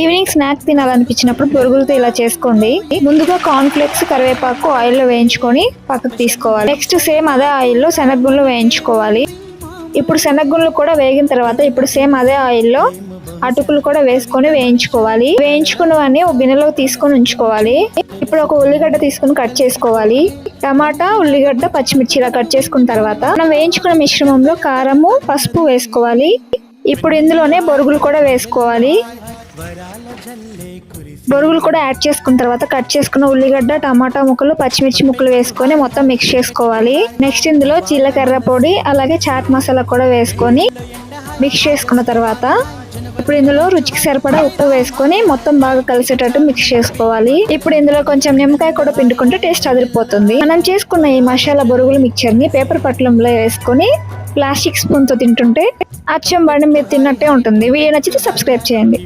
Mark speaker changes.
Speaker 1: Evening snacks తినాలనిపించినప్పుడు బొరుగులతో ఇలా చేసుకోండి. ముందుగా కార్న్ఫ్లెక్స్ కరివేపాకు ఆయిల్లో వేయించుకొని పక్కకు తీసుకోవాలి. నెక్స్ట్ సేమ్ అదే ఆయిల్లో శనగగుళ్ళు వేయించుకోవాలి. ఇప్పుడు శనగగుళ్ళు కూడా వేగిన తర్వాత ఇప్పుడు సేమ్ అదే ఆయిల్లో అటుకులు కూడా వేసుకొని వేయించుకోవాలి. వేయించుకున్నవన్నీ ఒక గిన్నెలో తీసుకొని ఉంచుకోవాలి. ఇప్పుడు ఒక ఉల్లిగడ్డ తీసుకొని కట్ చేసుకోవాలి. టమాటా ఉల్లిగడ్డ పచ్చిమిర్చి ఇలా కట్ చేసుకున్న తర్వాత మనం వేయించుకున్న మిశ్రమంలో కారము పసుపు వేసుకోవాలి. ఇప్పుడు ఇందులోనే బొరుగులు కూడా వేసుకోవాలి. బొరుగులు కూడా యాడ్ చేసుకున్న తర్వాత కట్ చేసుకున్న ఉల్లిగడ్డ టమాటా ముక్కలు పచ్చిమిర్చి ముక్కలు వేసుకొని మొత్తం మిక్స్ చేసుకోవాలి. నెక్స్ట్ ఇందులో జీలకర్ర పొడి అలాగే చాట్ మసాలా కూడా వేసుకొని మిక్స్ చేసుకున్న తర్వాత ఇప్పుడు ఇందులో రుచికి సరిపడా ఉప్పు వేసుకొని మొత్తం బాగా కలిసేటట్టు మిక్స్ చేసుకోవాలి. ఇప్పుడు ఇందులో కొంచెం నిమ్మకాయ కూడా పిండుకుంటే టేస్ట్ అదిరిపోతుంది. మనం చేసుకున్న ఈ మసాలా బొరుగుల మిక్చర్ని పేపర్ పట్లంలో వేసుకొని ప్లాస్టిక్ స్పూన్తో తింటుంటే అచ్చం బండి మీరు తిన్నట్టే ఉంటుంది. వీడియో నచ్చితే సబ్స్క్రైబ్ చేయండి.